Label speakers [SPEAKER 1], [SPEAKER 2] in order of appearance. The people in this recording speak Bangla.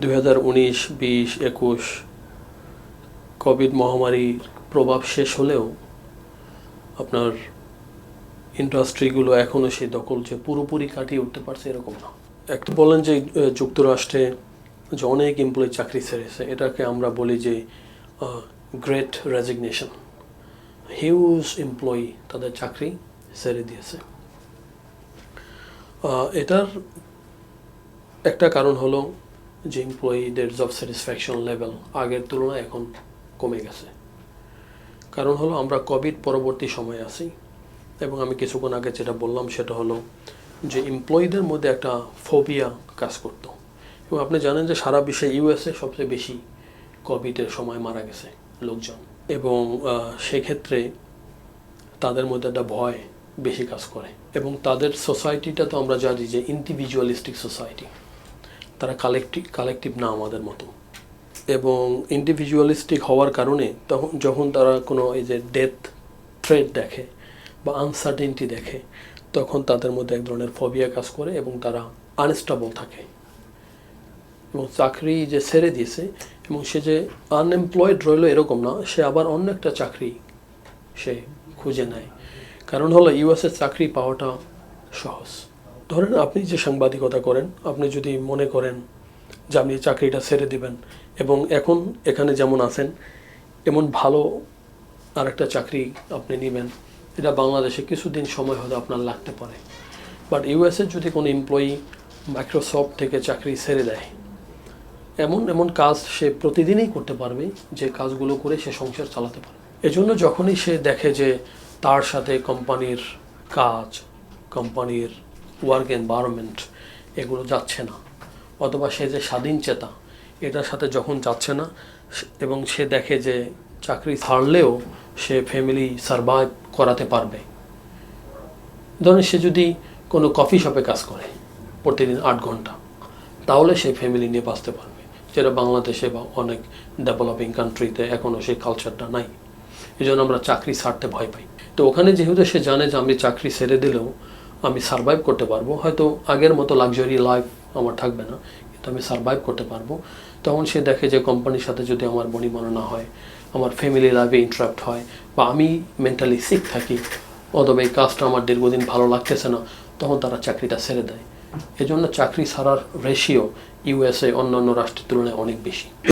[SPEAKER 1] দুই হাজার উনিশ, বিশ, একুশ, কোভিড মহামারীর প্রভাব শেষ হলেও আপনার ইন্ডাস্ট্রিগুলো এখনও সেই দখল যে পুরোপুরি কাটিয়ে উঠতে পারছে এরকম না। একটা বলেন যে যুক্তরাষ্ট্রে যে অনেক এমপ্লয়ি চাকরি ছেড়েছে, এটাকে আমরা বলি যে গ্রেট রেজিগনেশন হিউজ এমপ্লয়ি তাদের চাকরি ছেড়ে দিয়েছে। এটার একটা কারণ হলো যে এমপ্লয়ীদের জব স্যাটিসফ্যাকশন লেভেল আগের তুলনায় এখন কমে গেছে। কারণ হলো আমরা কোভিড পরবর্তী সময়ে আছি এবং আমি কিছুক্ষণ আগে যেটা বললাম সেটা হলো যে এমপ্লয়ীদের মধ্যে একটা ফোবিয়া কাজ করতো। এবং আপনি জানেন যে সারা বিশ্বে ইউএসএ সবচেয়ে বেশি কোভিডের সময় মারা গেছে লোকজন। এবং সেক্ষেত্রে তাদের মধ্যে একটা ভয় বেশি কাজ করে। এবং তাদের সোসাইটিটা তো আমরা জানি যে ইন্ডিভিজুয়ালিস্টিক সোসাইটি তারা কালেকটিভ কালেকটিভ না আমাদের মতো। এবং ইন্ডিভিজুয়ালিস্টিক হওয়ার কারণে তখন, যখন তারা কোনো এই যে ডেথ থ্রেড দেখে বা আনসার্টেনটি দেখে, তখন তাদের মধ্যে এক ধরনের ফবিয়া কাজ করে এবং তারা আনস্টেবল থাকে। এবং চাকরি যে ছেড়ে দিয়েছে এবং সে যে আনএমপ্লয়েড রইল এরকম না, সে আবার অন্য একটা চাকরি সে খুঁজে নেয়। কারণ হলো ইউএসএ চাকরি পাওয়াটা সহজ। ধরেন আপনি যে সাংবাদিকতা করেন, আপনি যদি মনে করেন যে আপনি চাকরিটা ছেড়ে দিবেন এবং এখন এখানে যেমন আছেন, এমন ভালো আরেকটা চাকরি আপনি নেবেন, এটা বাংলাদেশে কিছুদিন সময় হয়তো আপনার লাগতে পারে। বাট ইউএসএ যদি কোনো এমপ্লয়ি মাইক্রোসফট থেকে চাকরি ছেড়ে দেয়, এমন এমন কাজ সে প্রতিদিনই করতে পারবে, যে কাজগুলো করে সে সংসার চালাতে পারবে। এজন্য যখনই সে দেখে যে তার সাথে কোম্পানির কাজ কোম্পানির ওয়ার্ক এনভায়রনমেন্ট এগুলো যাচ্ছে না। অথবা সে যে স্বাধীন চেতা, এটার সাথে যখন যাচ্ছে না, এবং সে দেখে যে চাকরি ছাড়লেও সে ফ্যামিলি সার্ভাইভ করাতে পারবে। ধরেন সে যদি কোনো কফি শপে কাজ করে প্রতিদিন আট ঘণ্টা, তাহলে সে ফ্যামিলি নিয়ে বাঁচতে পারবে। যেটা বাংলাদেশে বা অনেক ডেভেলপিং কান্ট্রিতে এখনও সেই কালচারটা নাই। এই জন্য আমরা চাকরি ছাড়তে ভয় পাই। তো ওখানে যেহেতু সে জানে যে আমি চাকরি ছেড়ে দিলেও আমি সার্ভাইভ করতে পারব। হয়তো আগের মতো লাক্সারি লাইফ আমার থাকবে না, কিন্তু আমি সার্ভাইভ করতে পারব। তখন সে দেখে যে কোম্পানির সাথে যদি আমার বনিবনা না হয়, আমার ফ্যামিলি লাইফে ইন্টারাপ্ট হয়, বা আমি মেন্টালি সিক থাকি, অথবা এই কাজটা আমার দীর্ঘদিন ভালো লাগতেছে না, তখন তারা চাকরিটা ছেড়ে দেয়। এজন্য চাকরি ছাড়ার রেশিও ইউএসএ অন্য রাষ্ট্রের তুলনায় অনেক বেশি।